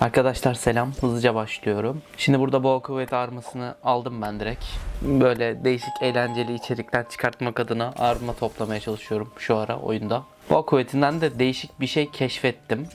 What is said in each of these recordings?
Arkadaşlar selam. Hızlıca başlıyorum. Şimdi burada boğa kuvvet armasını aldım ben direkt. Böyle değişik eğlenceli içerikler çıkartmak adına arma toplamaya çalışıyorum şu ara oyunda. Boğa kuvvetinden de değişik bir şey keşfettim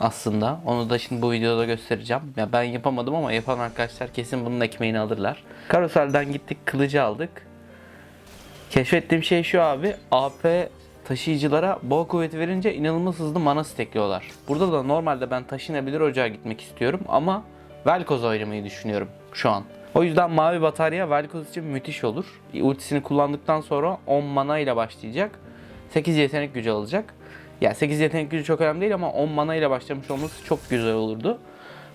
aslında. Onu da şimdi bu videoda göstereceğim. Ya ben yapamadım ama yapan arkadaşlar kesin bunun ekmeğini alırlar. Karosel'den gittik kılıcı aldık. Keşfettiğim şey şu abi. AP taşıyıcılara boğa kuvveti verince inanılmaz hızlı mana stekliyorlar. Burada da normalde ben taşınabilir ocağa gitmek istiyorum ama Velkoz oynamayı düşünüyorum şu an. O yüzden mavi batarya Velkoz için müthiş olur. Ultisini kullandıktan sonra 10 mana ile başlayacak. 8 yetenek gücü alacak. Yani 8 yetenek gücü çok önemli değil ama 10 mana ile başlamış olması çok güzel olurdu.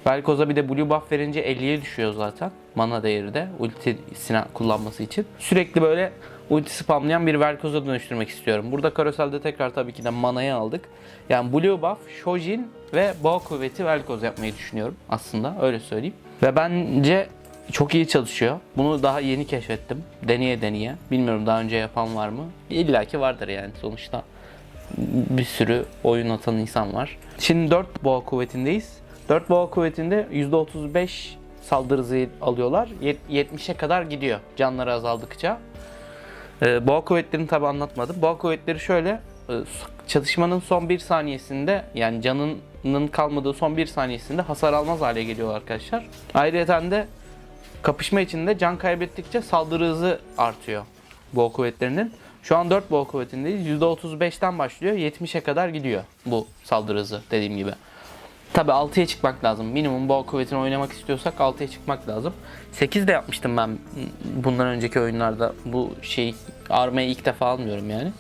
Velkoz'a bir de blue buff verince 50'ye düşüyor zaten. Mana değeri de ultisini kullanması için. Sürekli böyle ulti spamlayan bir Velkoz'a dönüştürmek istiyorum. Burada Carousel'de tekrar tabii ki de manayı aldık. Yani blue buff, Shojin ve boğa kuvveti Velkoz yapmayı düşünüyorum aslında öyle söyleyeyim. Ve bence çok iyi çalışıyor. Bunu daha yeni keşfettim. Deneye deneye. Bilmiyorum daha önce yapan var mı? İlla ki vardır yani sonuçta bir sürü oyun atan insan var. Şimdi 4 boğa kuvvetindeyiz. 4 boğa kuvvetinde %35 saldırı hızı alıyorlar. Yet- 70'e kadar gidiyor canları azaldıkça. Ee, boğa kuvvetlerini tabi anlatmadım. Boğa kuvvetleri şöyle e, çatışmanın son bir saniyesinde yani canının kalmadığı son bir saniyesinde hasar almaz hale geliyor arkadaşlar. Ayrıca de kapışma içinde can kaybettikçe saldırı hızı artıyor boğa kuvvetlerinin. Şu an 4 boğa kuvvetindeyiz. %35'ten başlıyor. 70'e kadar gidiyor bu saldırı hızı dediğim gibi. Tabi 6'ya çıkmak lazım. Minimum boğa kuvvetini oynamak istiyorsak 6'ya çıkmak lazım. 8 de yapmıştım ben bundan önceki oyunlarda. Bu şey armayı ilk defa almıyorum yani.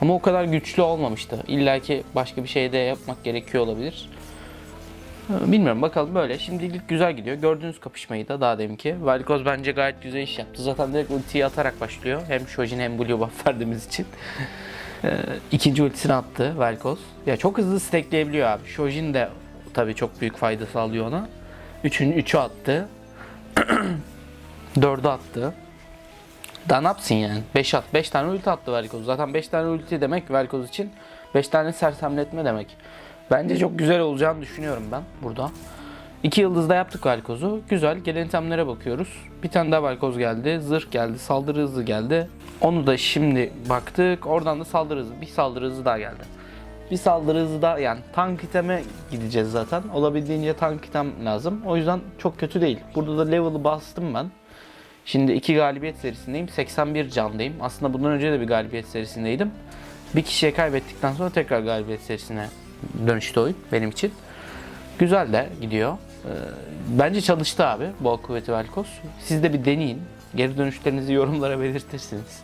Ama o kadar güçlü olmamıştı. İlla ki başka bir şey de yapmak gerekiyor olabilir. Ee, Bilmiyorum bakalım böyle. Şimdilik güzel gidiyor. Gördüğünüz kapışmayı da daha deminki. Velkoz bence gayet güzel iş yaptı. Zaten direkt ultiyi atarak başlıyor. Hem Shojin hem Blue buff verdiğimiz için. Ee, ikinci ultisini attı Velkoz. Ya çok hızlı stackleyebiliyor abi. Shojin de tabii çok büyük fayda sağlıyor ona. Üçün, üçü attı. Dördü attı. Daha ne yapsın yani? 5 at. 5 tane ulti attı Velkoz. Zaten 5 tane ulti demek Velkoz için 5 tane sersemletme demek. Bence çok güzel olacağını düşünüyorum ben burada. 2 yıldızda yaptık Velkoz'u. Güzel. Gelen itemlere bakıyoruz. Bir tane daha Velkoz geldi. Zırh geldi. Saldırı hızı geldi. Onu da şimdi baktık. Oradan da saldırı hızı. Bir saldırı hızı daha geldi. Bir saldırı hızı da yani tank iteme gideceğiz zaten. Olabildiğince tank item lazım. O yüzden çok kötü değil. Burada da level'ı bastım ben. Şimdi iki galibiyet serisindeyim. 81 candayım. Aslında bundan önce de bir galibiyet serisindeydim. Bir kişiye kaybettikten sonra tekrar galibiyet serisine dönüştü oyun benim için. Güzel de gidiyor. Ee, bence çalıştı abi Boğa Kuvveti Velkos. Siz de bir deneyin. Geri dönüşlerinizi yorumlara belirtirsiniz.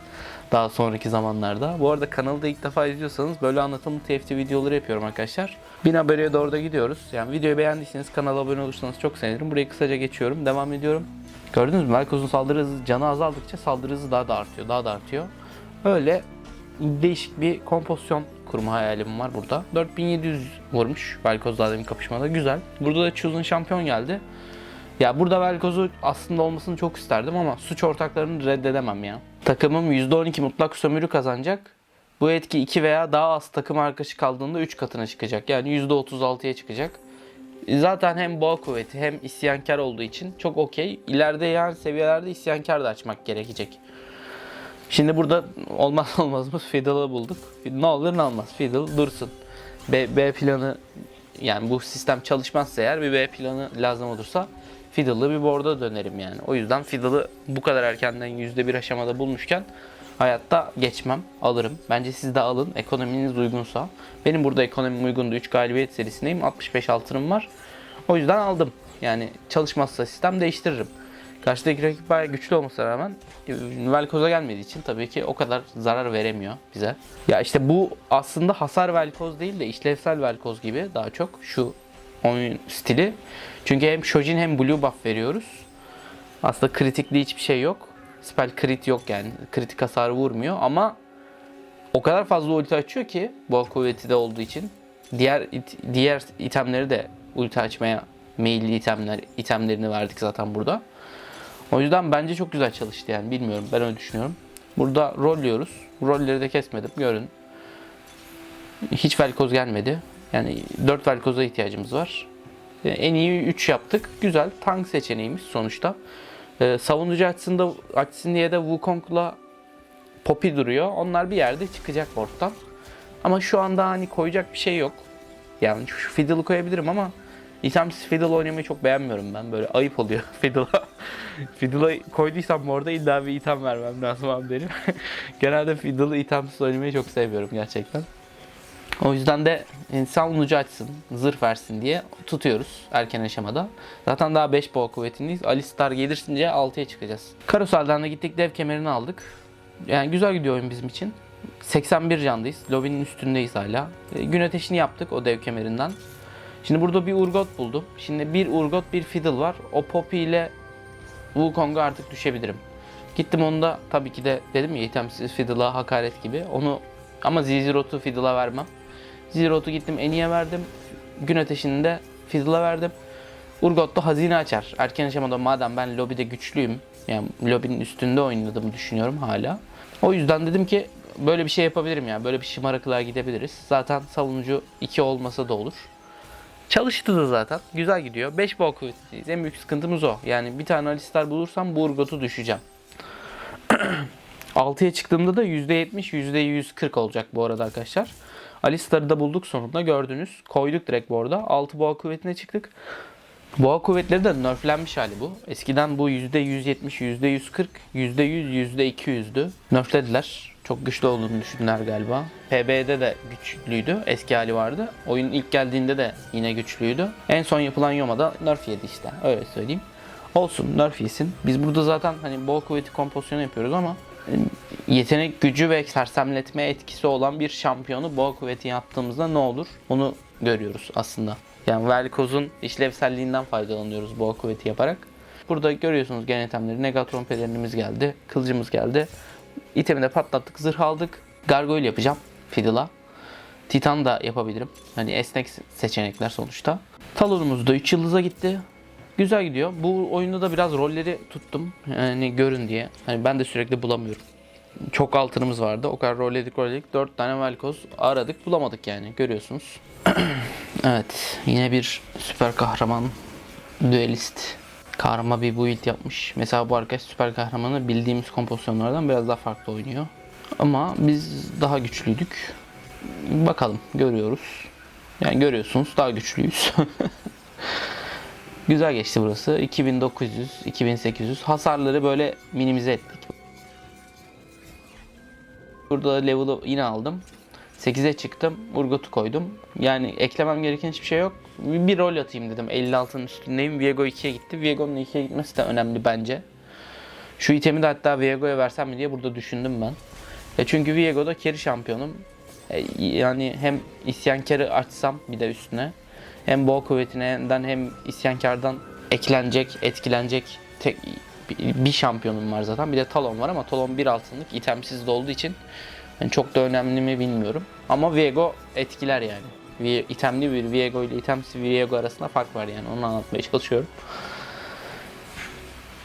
Daha sonraki zamanlarda. Bu arada kanalı da ilk defa izliyorsanız böyle anlatımlı TFT videoları yapıyorum arkadaşlar. 1000 aboneye doğru da gidiyoruz. Yani videoyu beğendiyseniz kanala abone olursanız çok sevinirim. Burayı kısaca geçiyorum. Devam ediyorum. Gördünüz mü? Velkoz'un saldırı hızı, canı azaldıkça saldırı hızı daha da artıyor. Daha da artıyor. Öyle değişik bir kompozisyon kurma hayalim var burada. 4700 vurmuş Velkoz daha demin kapışmada. Güzel. Burada da Chosen şampiyon geldi. Ya burada Velkoz'u aslında olmasını çok isterdim ama suç ortaklarını reddedemem ya. Takımım %12 mutlak sömürü kazanacak. Bu etki 2 veya daha az takım arkadaşı kaldığında 3 katına çıkacak. Yani %36'ya çıkacak. Zaten hem boğa kuvveti hem isyankar olduğu için çok okey. İleride yani seviyelerde isyankar da açmak gerekecek. Şimdi burada olmaz olmazımız Fiddle'ı bulduk. Ne olur ne olmaz. Fiddle dursun. B, B planı yani bu sistem çalışmazsa eğer bir B planı lazım olursa Fiddle'lı bir board'a dönerim yani. O yüzden Fiddle'ı bu kadar erkenden %1 aşamada bulmuşken hayatta geçmem, alırım. Bence siz de alın ekonominiz uygunsa. Benim burada ekonomim uygundu. 3 galibiyet serisindeyim. 65 altınım var. O yüzden aldım. Yani çalışmazsa sistem değiştiririm. Karşıdaki rakip bayağı güçlü olmasına rağmen e, Velkoz'a gelmediği için tabii ki o kadar zarar veremiyor bize. Ya işte bu aslında hasar Velkoz değil de işlevsel Velkoz gibi daha çok şu oyun stili. Çünkü hem Shojin hem Blue buff veriyoruz. Aslında kritikli hiçbir şey yok. Spell crit yok yani. Kritik hasarı vurmuyor ama o kadar fazla ulti açıyor ki bol kuvveti de olduğu için diğer it- diğer itemleri de ulti açmaya meyilli itemler itemlerini verdik zaten burada. O yüzden bence çok güzel çalıştı yani bilmiyorum ben öyle düşünüyorum. Burada rolluyoruz. Rolleri de kesmedim görün. Hiç velkoz gelmedi. Yani 4 velkoza ihtiyacımız var. E, En iyi 3 yaptık. Güzel. Tank seçeneğimiz sonuçta. E, savunucu açısında açsın diye de Wukong'la Poppy duruyor. Onlar bir yerde çıkacak board'dan. Ama şu anda hani koyacak bir şey yok. Yani şu Fiddle'ı koyabilirim ama itemsiz Fiddle oynamayı çok beğenmiyorum ben. Böyle ayıp oluyor Fiddle'a. Fiddle'a koyduysam bu arada illa bir item vermem lazım abi benim. Genelde Fiddle'ı itemsiz oynamayı çok seviyorum gerçekten. O yüzden de insan ucu açsın, zırh versin diye tutuyoruz erken aşamada. Zaten daha 5 boğa kuvvetindeyiz. Alistar gelirsince 6'ya çıkacağız. Karusel'den de gittik dev kemerini aldık. Yani güzel gidiyor oyun bizim için. 81 candayız. Lobinin üstündeyiz hala. E, gün ateşini yaptık o dev kemerinden. Şimdi burada bir Urgot buldum. Şimdi bir Urgot bir Fiddle var. O Poppy ile Wukong'a artık düşebilirim. Gittim onu da tabii ki de dedim ya itemsiz Fiddle'a hakaret gibi. Onu ama Zizirot'u Fiddle'a vermem. Zizirot'u gittim Eni'ye verdim. Gün ateşini de Fiddle'a verdim. Urgot da hazine açar. Erken aşamada madem ben lobide güçlüyüm. Yani lobinin üstünde oynadığımı düşünüyorum hala. O yüzden dedim ki böyle bir şey yapabilirim yani. Böyle bir şımarıklığa gidebiliriz. Zaten savunucu 2 olmasa da olur. Çalıştı da zaten. Güzel gidiyor. 5 bol kuvvetliyiz. En büyük sıkıntımız o. Yani bir tane Alistar bulursam bu Urgot'u düşeceğim. 6'ya çıktığımda da %70, %140 olacak bu arada arkadaşlar. Alistar'ı da bulduk sonunda gördünüz. Koyduk direkt bu arada. 6 boğa kuvvetine çıktık. Boğa kuvvetleri de nerflenmiş hali bu. Eskiden bu %170, %140, %100, %200'dü. Nerflediler. Çok güçlü olduğunu düşündüler galiba. PB'de de güçlüydü. Eski hali vardı. Oyun ilk geldiğinde de yine güçlüydü. En son yapılan Yoma'da nerf yedi işte. Öyle söyleyeyim. Olsun nerf yesin. Biz burada zaten hani boğa kuvveti kompozisyonu yapıyoruz ama yetenek gücü ve sersemletme etkisi olan bir şampiyonu boğa kuvveti yaptığımızda ne olur? Onu görüyoruz aslında. Yani Velkoz'un işlevselliğinden faydalanıyoruz boğa kuvveti yaparak. Burada görüyorsunuz gen. Negatron pelerinimiz geldi. Kılıcımız geldi. İtemi de patlattık. Zırh aldık. Gargoyle yapacağım. Fiddle'a. Titan da yapabilirim. Hani esnek seçenekler sonuçta. Talonumuz da 3 yıldıza gitti. Güzel gidiyor. Bu oyunda da biraz rolleri tuttum. Yani görün diye. Hani ben de sürekli bulamıyorum. Çok altınımız vardı. O kadar rolledik rolledik. 4 tane Velkoz aradık bulamadık yani. Görüyorsunuz. evet. Yine bir süper kahraman düelist karma bir build yapmış. Mesela bu arkadaş süper kahramanı bildiğimiz kompozisyonlardan biraz daha farklı oynuyor. Ama biz daha güçlüydük. Bakalım görüyoruz. Yani görüyorsunuz daha güçlüyüz. Güzel geçti burası. 2900, 2800. Hasarları böyle minimize ettik. Burada level'ı yine aldım. 8'e çıktım. Urgot'u koydum. Yani eklemem gereken hiçbir şey yok. Bir, rol atayım dedim. 56'nın üstündeyim. Viego 2'ye gitti. Viego'nun 2'ye gitmesi de önemli bence. Şu itemi de hatta Viego'ya versem mi diye burada düşündüm ben. E çünkü Viego'da carry şampiyonum. E, yani hem isyankarı açsam bir de üstüne. Hem boğa kuvvetinden hem isyankardan eklenecek, etkilenecek tek bir şampiyonum var zaten. Bir de Talon var ama Talon bir altınlık itemsiz de olduğu için yani çok da önemli mi bilmiyorum. Ama Viego etkiler yani. İtemli bir Viego ile itemsiz Viego arasında fark var yani. Onu anlatmaya çalışıyorum.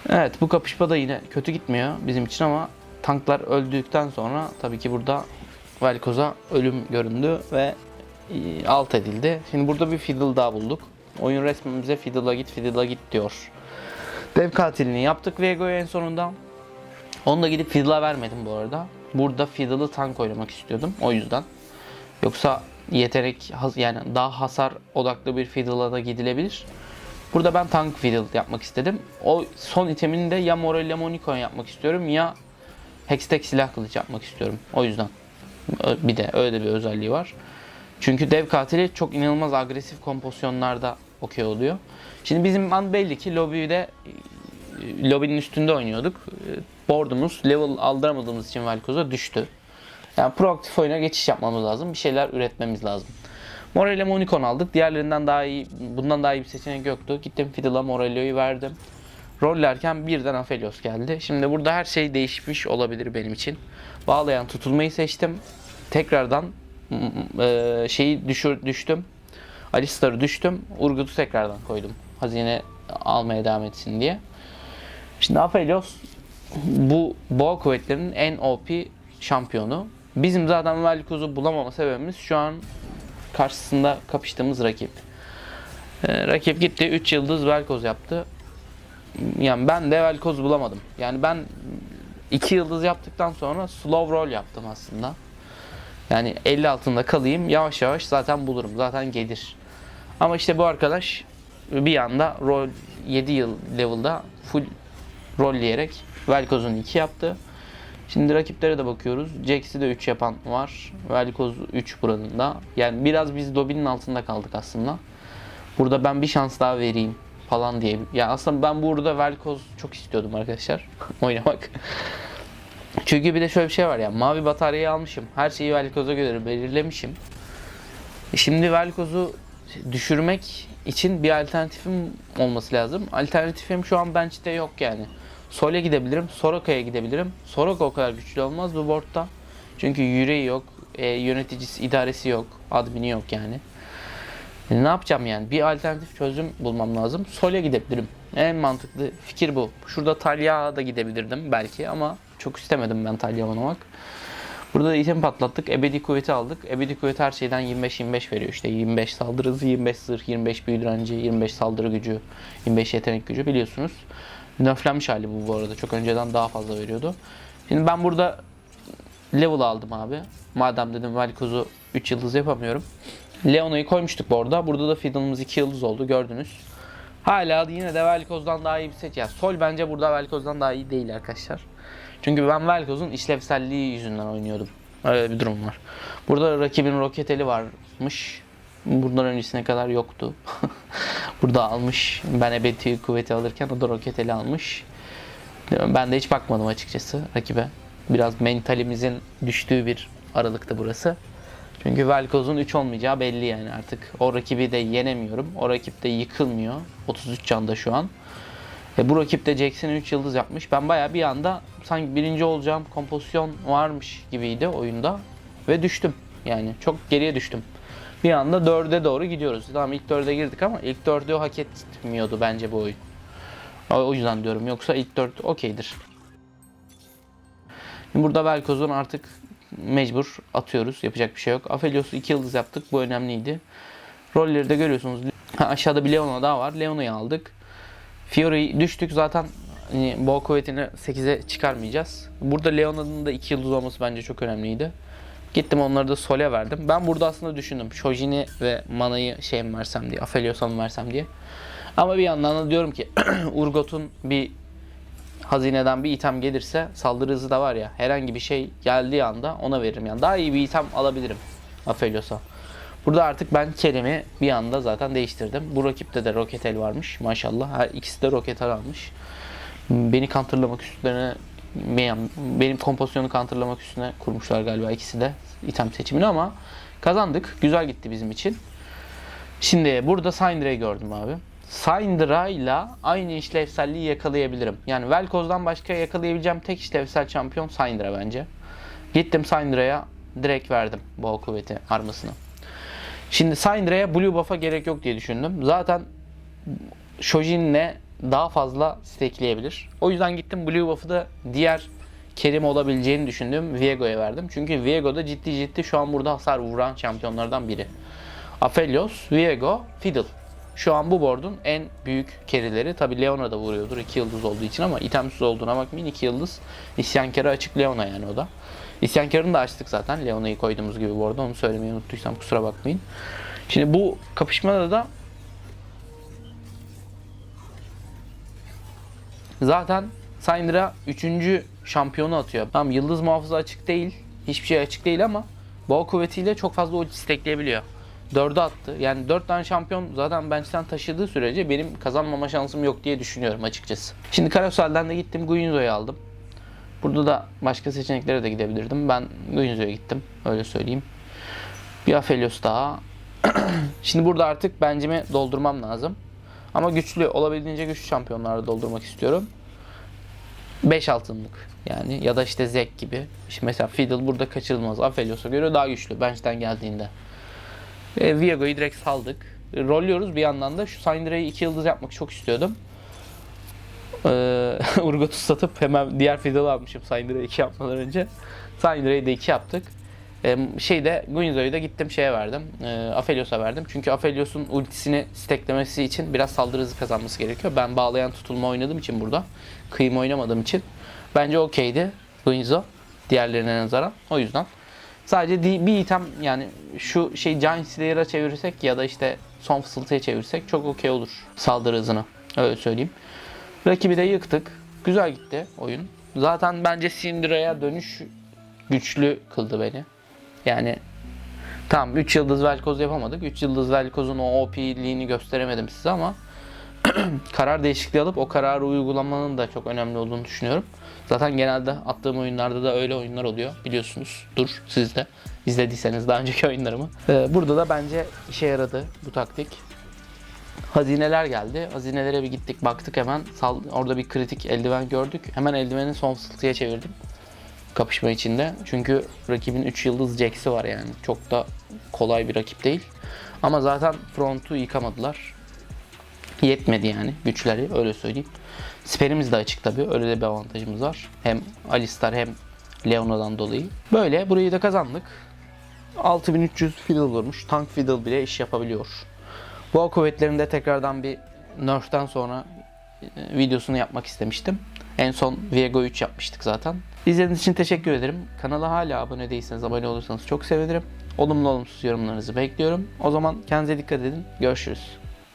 Evet bu kapışma da yine kötü gitmiyor bizim için ama tanklar öldükten sonra tabii ki burada Velkoz'a ölüm göründü ve e, alt edildi. Şimdi burada bir fiddle daha bulduk. Oyun resmen bize fiddle'a git fiddle'a git diyor. Dev katilini yaptık Viego'ya en sonunda. Onu da gidip fiddle'a vermedim bu arada. Burada fiddle'ı tank oynamak istiyordum o yüzden. Yoksa yetenek yani daha hasar odaklı bir fiddle'a da gidilebilir. Burada ben tank fiddle yapmak istedim. O son itemini de ya Morellia Monicon yapmak istiyorum ya Hextech silah kılıç yapmak istiyorum. O yüzden. Bir de öyle bir özelliği var. Çünkü dev katili çok inanılmaz agresif kompozisyonlarda okey oluyor. Şimdi bizim an belli ki lobide lobinin üstünde oynuyorduk. E, Board'umuz level aldıramadığımız için Velkoz'a düştü. Yani proaktif oyuna geçiş yapmamız lazım. Bir şeyler üretmemiz lazım. Morello Monicon aldık. Diğerlerinden daha iyi, bundan daha iyi bir seçenek yoktu. Gittim Fiddle'a Morello'yu verdim. Rollerken birden Aphelios geldi. Şimdi burada her şey değişmiş olabilir benim için. Bağlayan tutulmayı seçtim. Tekrardan m- e, şeyi düşür, düştüm. Alistar'ı düştüm. Urgut'u tekrardan koydum. Hazine almaya devam etsin diye. Şimdi Aphelios bu boğa kuvvetlerinin en OP şampiyonu. Bizim zaten Velkoz'u bulamama sebebimiz şu an karşısında kapıştığımız rakip. Ee, rakip gitti 3 yıldız Velkoz yaptı. Yani ben de Velkoz bulamadım. Yani ben 2 yıldız yaptıktan sonra slow roll yaptım aslında. Yani 50 altında kalayım yavaş yavaş zaten bulurum. Zaten gelir. Ama işte bu arkadaş bir anda rol 7 yıl level'da full rolleyerek Velkoz'un 2 yaptı. Şimdi rakiplere de bakıyoruz. Jax'i de 3 yapan var. Velkoz 3 buranın da. Yani biraz biz Dobby'nin altında kaldık aslında. Burada ben bir şans daha vereyim falan diye. Ya aslında ben burada Velkoz çok istiyordum arkadaşlar oynamak. Çünkü bir de şöyle bir şey var ya. Mavi bataryayı almışım. Her şeyi Velkoz'a göre belirlemişim. E Şimdi Velkoz'u düşürmek için bir alternatifim olması lazım. Alternatifim şu an bench'te yok yani. Sol'e gidebilirim, Soraka'ya gidebilirim. Soraka o kadar güçlü olmaz bu board'da. Çünkü yüreği yok, e, yöneticisi, idaresi yok, admini yok yani. E, ne yapacağım yani? Bir alternatif çözüm bulmam lazım. Sol'e gidebilirim. En mantıklı fikir bu. Şurada Talya'ya da gidebilirdim belki ama çok istemedim ben Talya oynamak. Burada da item patlattık. Ebedi kuvveti aldık. Ebedi kuvvet her şeyden 25-25 veriyor. İşte 25 saldırı hızı, 25 zırh, 25 büyü direnci, 25 saldırı gücü, 25 yetenek gücü biliyorsunuz. Nerflenmiş hali bu bu arada. Çok önceden daha fazla veriyordu. Şimdi ben burada level aldım abi. Madem dedim Velkoz'u 3 yıldız yapamıyorum. Leono'yu koymuştuk bu arada. Burada da Fiddle'ımız 2 yıldız oldu gördünüz. Hala yine de Velkoz'dan daha iyi bir seç. Ya Sol bence burada Velkoz'dan daha iyi değil arkadaşlar. Çünkü ben Velkoz'un işlevselliği yüzünden oynuyordum. Öyle bir durum var. Burada rakibin roketeli varmış. Bundan öncesine kadar yoktu. Burada almış. Ben ebedi kuvveti alırken o da roketeli almış. Ben de hiç bakmadım açıkçası rakibe. Biraz mentalimizin düştüğü bir aralıktı burası. Çünkü Velkoz'un 3 olmayacağı belli yani artık. O rakibi de yenemiyorum. O rakip de yıkılmıyor. 33 canda şu an. E bu rakip de Jackson'ı 3 yıldız yapmış. Ben bayağı bir anda sanki birinci olacağım kompozisyon varmış gibiydi oyunda. Ve düştüm. Yani çok geriye düştüm. Bir anda 4'e doğru gidiyoruz. Tamam ilk 4'e girdik ama ilk 4'ü hak etmiyordu bence bu oyun. O yüzden diyorum. Yoksa ilk 4 okeydir. Burada Velkoz'un artık mecbur atıyoruz. Yapacak bir şey yok. Aphelios'u 2 yıldız yaptık. Bu önemliydi. Rolleri de görüyorsunuz. Ha, aşağıda bir Leona daha var. Leona'yı aldık. Fiora'yı düştük zaten hani boğa kuvvetini 8'e çıkarmayacağız. Burada Leona'nın da 2 yıldız olması bence çok önemliydi. Gittim onları da Sol'e verdim. Ben burada aslında düşündüm. Shojin'i ve Mana'yı şey mi versem diye. Aphelios'a mı versem diye. Ama bir yandan da diyorum ki Urgot'un bir hazineden bir item gelirse saldırı hızı da var ya herhangi bir şey geldiği anda ona veririm yani. Daha iyi bir item alabilirim Aphelios'a. Burada artık ben Kerem'i bir anda zaten değiştirdim. Bu rakipte de Roketel varmış maşallah. Her ikisi de Roketel almış. Beni counterlamak üstüne benim, kompozisyonu counterlamak üstüne kurmuşlar galiba ikisi de item seçimini ama kazandık. Güzel gitti bizim için. Şimdi burada Syndra'yı gördüm abi. Syndra ile aynı işlevselliği yakalayabilirim. Yani Velkoz'dan başka yakalayabileceğim tek işlevsel şampiyon Syndra bence. Gittim Syndra'ya direkt verdim boğa kuvveti armasını. Şimdi Syndra'ya Blue Buff'a gerek yok diye düşündüm. Zaten Shojin'le daha fazla stakeleyebilir. O yüzden gittim Blue Buff'ı da diğer Kerim olabileceğini düşündüğüm Viego'ya verdim. Çünkü Viego da ciddi ciddi şu an burada hasar vuran şampiyonlardan biri. Aphelios, Viego, Fiddle. Şu an bu board'un en büyük kerileri. Tabi Leona da vuruyordur 2 yıldız olduğu için ama itemsiz olduğuna bakmayın 2 yıldız. İsyankarı açık Leona yani o da. İsyankarını da açtık zaten Leona'yı koyduğumuz gibi bu arada onu söylemeyi unuttuysam kusura bakmayın. Şimdi bu kapışmada da zaten Syndra 3. şampiyonu atıyor. Tamam yıldız muhafızı açık değil. Hiçbir şey açık değil ama boğa kuvvetiyle çok fazla ulti stekleyebiliyor. 4'e attı. Yani 4 tane şampiyon zaten bench'ten taşıdığı sürece benim kazanmama şansım yok diye düşünüyorum açıkçası. Şimdi Karasel'den de gittim Guinzo'yu aldım. Burada da başka seçeneklere de gidebilirdim. Ben Guinzo'ya gittim. Öyle söyleyeyim. Bir Aphelios daha. Şimdi burada artık bencimi doldurmam lazım. Ama güçlü, olabildiğince güçlü şampiyonlarda doldurmak istiyorum. 5 altınlık yani ya da işte Zek gibi. İşte mesela Fiddle burada kaçırılmaz. Aphelios'a göre daha güçlü bench'ten geldiğinde. E, Viego'yu direkt saldık. E, rolluyoruz bir yandan da şu Syndra'yı 2 yıldız yapmak çok istiyordum. Ee, Urgot'u satıp hemen diğer Fiddle'ı almışım Syndra'yı 2 yapmadan önce. Syndra'yı da 2 yaptık. Şeyde Guinzo'yu da gittim şeye verdim. E, Aphelios'a verdim. Çünkü Aphelios'un ultisini steklemesi için biraz saldırı hızı kazanması gerekiyor. Ben bağlayan tutulma oynadığım için burada. Kıyım oynamadığım için. Bence okeydi Guinzo. Diğerlerine nazaran. O yüzden. Sadece bir item yani şu şey Giant Slayer'a çevirirsek ya da işte son fısıltıya çevirsek çok okey olur saldırı hızını. Öyle söyleyeyim. Rakibi de yıktık. Güzel gitti oyun. Zaten bence Syndra'ya dönüş güçlü kıldı beni. Yani tamam 3 yıldız Velkoz yapamadık. 3 yıldız Velkoz'un o OP'liğini gösteremedim size ama karar değişikliği alıp o kararı uygulamanın da çok önemli olduğunu düşünüyorum. Zaten genelde attığım oyunlarda da öyle oyunlar oluyor biliyorsunuz. Dur siz de izlediyseniz daha önceki oyunlarımı. Ee, burada da bence işe yaradı bu taktik. Hazineler geldi. Hazinelere bir gittik baktık hemen. Orada bir kritik eldiven gördük. Hemen eldiveni son fısıltıya çevirdim. Kapışma içinde. Çünkü rakibin 3 yıldız Jax'i var yani. Çok da kolay bir rakip değil. Ama zaten frontu yıkamadılar. Yetmedi yani güçleri öyle söyleyeyim. Siperimiz de açık tabii. Öyle de bir avantajımız var. Hem Alistar hem Leona'dan dolayı. Böyle burayı da kazandık. 6300 fiddle vurmuş. Tank fiddle bile iş yapabiliyor. Boğa kuvvetlerinde tekrardan bir nerf'ten sonra e, videosunu yapmak istemiştim. En son Viego 3 yapmıştık zaten. İzlediğiniz için teşekkür ederim. Kanala hala abone değilseniz abone olursanız çok sevinirim. Olumlu olumsuz yorumlarınızı bekliyorum. O zaman kendinize dikkat edin. Görüşürüz.